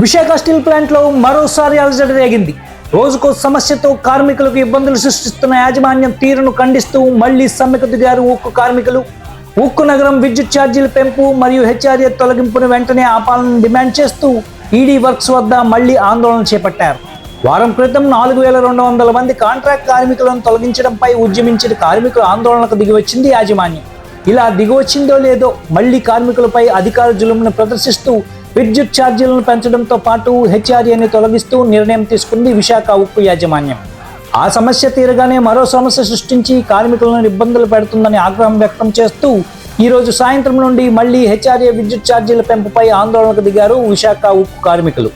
Visakha steel ప్లాంట్లో మరోసారి అలజడి రేగింది. రోజుకో సమస్యతో కార్మికులకు ఇబ్బందులు సృష్టిస్తున్న యాజమాన్యం తీరును ఖండిస్తూ మళ్ళీ సమ్మెకు దిగారు ఉక్కు కార్మికులు. ఉక్కు నగరం విద్యుత్ ఛార్జీల పెంపు మరియు హెచ్ఆర్ఏ తొలగింపును వెంటనే ఆపాలని డిమాండ్ చేస్తూ ఈడీ వర్క్స్ వద్ద మళ్ళీ ఆందోళన చేపట్టారు. వారం క్రితం నాలుగు వేల రెండు వందల మంది కాంట్రాక్ట్ కార్మికులను తొలగించడంపై ఉద్యమించిన కార్మికుల ఆందోళనకు దిగివచ్చింది యాజమాన్యం. ఇలా దిగువచ్చిందో లేదో మళ్ళీ కార్మికులపై అధికార జులుమును ప్రదర్శిస్తూ విద్యుత్ ఛార్జీలను పెంచడంతో పాటు హెచ్ఆర్ఏని తొలగిస్తూ నిర్ణయం తీసుకుంది విశాఖ ఉక్కు యాజమాన్యం. ఆ సమస్య తీరగానే మరో సమస్య సృష్టించి కార్మికులను ఇబ్బందులు పెడుతుందని ఆగ్రహం వ్యక్తం చేస్తూ ఈరోజు సాయంత్రం నుండి మళ్ళీ హెచ్ఆర్ఏ విద్యుత్ ఛార్జీల పెంపుపై ఆందోళనకు దిగారు విశాఖ ఉక్కు కార్మికులు.